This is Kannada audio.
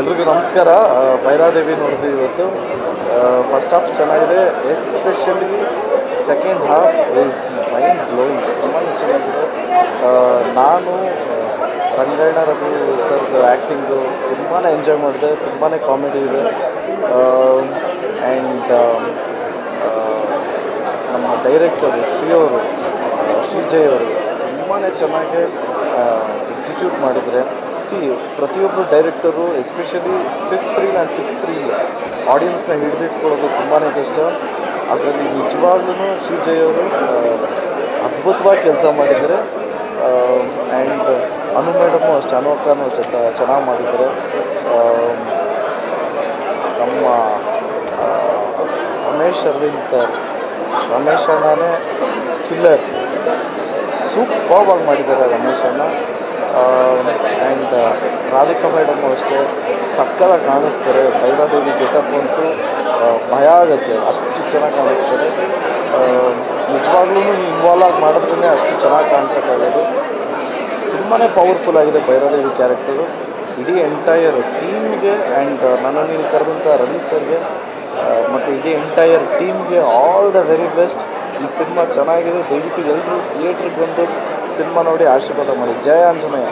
ಎಲ್ರಿಗೂ ನಮಸ್ಕಾರ. ಭೈರಾದೇವಿ ನೋಡಿದ್ವಿ ಇವತ್ತು. ಫಸ್ಟ್ ಹಾಫ್ ಚೆನ್ನಾಗಿದೆ. Especially second half is mind blowing ತುಂಬಾ ಚೆನ್ನಾಗಿದೆ. ನಾನು ರಂಗಾಯಣ ರಘು ಸರ್ದು ಆ್ಯಕ್ಟಿಂಗು ತುಂಬಾ ಎಂಜಾಯ್ ಮಾಡಿದೆ. ತುಂಬಾ ಕಾಮಿಡಿ ಇದೆ. ಆ್ಯಂಡ್ ನಮ್ಮ ಡೈರೆಕ್ಟರು ಶ್ರೀ ಅವರು, ಶ್ರೀಜಯ್ ಅವರು ತುಂಬಾ ಚೆನ್ನಾಗಿ ಎಕ್ಸಿಕ್ಯೂಟ್ ಮಾಡಿದರೆ. ಸಿ ಪ್ರತಿಯೊಬ್ಬರು director especially fifth three and six three ಆಡಿಯನ್ಸ್ನ ಹಿಡಿದಿಟ್ಕೊಳ್ಳೋದು ತುಂಬಾ ಕಷ್ಟ. ಅದರಲ್ಲಿ ನಿಜವಾಗ್ಲೂ ಶ್ರೀಜಯ್ ಅವರು ಅದ್ಭುತವಾಗಿ ಕೆಲಸ ಮಾಡಿದ್ದಾರೆ. ಆ್ಯಂಡ್ ಅನು ಮೇಡಮು ಅಷ್ಟೇ, ಅನು ಅಕ್ಕನೂ ಅಷ್ಟೇ ಚೆನ್ನಾಗಿ ಮಾಡಿದ್ದಾರೆ. ನಮ್ಮ ರಮೇಶ್ ಅರವಿಂದ್ ಸರ್, ರಮೇಶ್ ಅಣ್ಣನೇ ಕಿಲ್ಲರ್ ಆಗಿ ಮಾಡಿದ್ದಾರೆ ರಮೇಶ್ ಅಣ್ಣ. ಆ್ಯಂಡ್ ರಾಧಿಕಾ ಮೇಡಮ್ ಅಷ್ಟೇ ಸಕ್ಕದಾಗಿ ಕಾಣಿಸ್ತಾರೆ. ಭೈರಾದೇವಿ ಗೆಟಪ್ ಅಂತೂ ಭಯ ಆಗುತ್ತೆ. ಅಷ್ಟು ಚೆನ್ನಾಗಿ ಕಾಣಿಸ್ತಾರೆ. ನಿಜವಾಗ್ಲೂ ಇನ್ವಾಲ್ವ್ ಆಗಿ ಮಾಡಿದ್ರೇ ಅಷ್ಟು ಚೆನ್ನಾಗಿ ಕಾಣಿಸೋಕ್ಕಾಗೋದು. ತುಂಬಾ ಪವರ್ಫುಲ್ ಆಗಿದೆ ಭೈರಾದೇವಿ ಕ್ಯಾರೆಕ್ಟರು ಇಡೀ ಎಂಟೈರ್ ಟೀಮ್ಗೆ ಆ್ಯಂಡ್ ನನ್ನನ್ನು ಇಲ್ಲಿ ಕರೆದಂಥ ರವಿ ಸರ್ಗೆ ಮತ್ತು ಇಡೀ ಎಂಟೈರ್ ಟೀಮ್ಗೆ ಆಲ್ ದ ವೆರಿ ಬೆಸ್ಟ್ ಈ ಸಿನಿಮಾ ಚೆನ್ನಾಗಿದೆ. ದಯವಿಟ್ಟು ಎಲ್ಲರೂ ಥಿಯೇಟ್ರಿಗೆ ಬಂದು ಸಿನಿಮಾ ನೋಡಿ ಆಶೀರ್ವಾದ ಮಾಡಿ. ಜಯ ಆಂಜನೇಯ.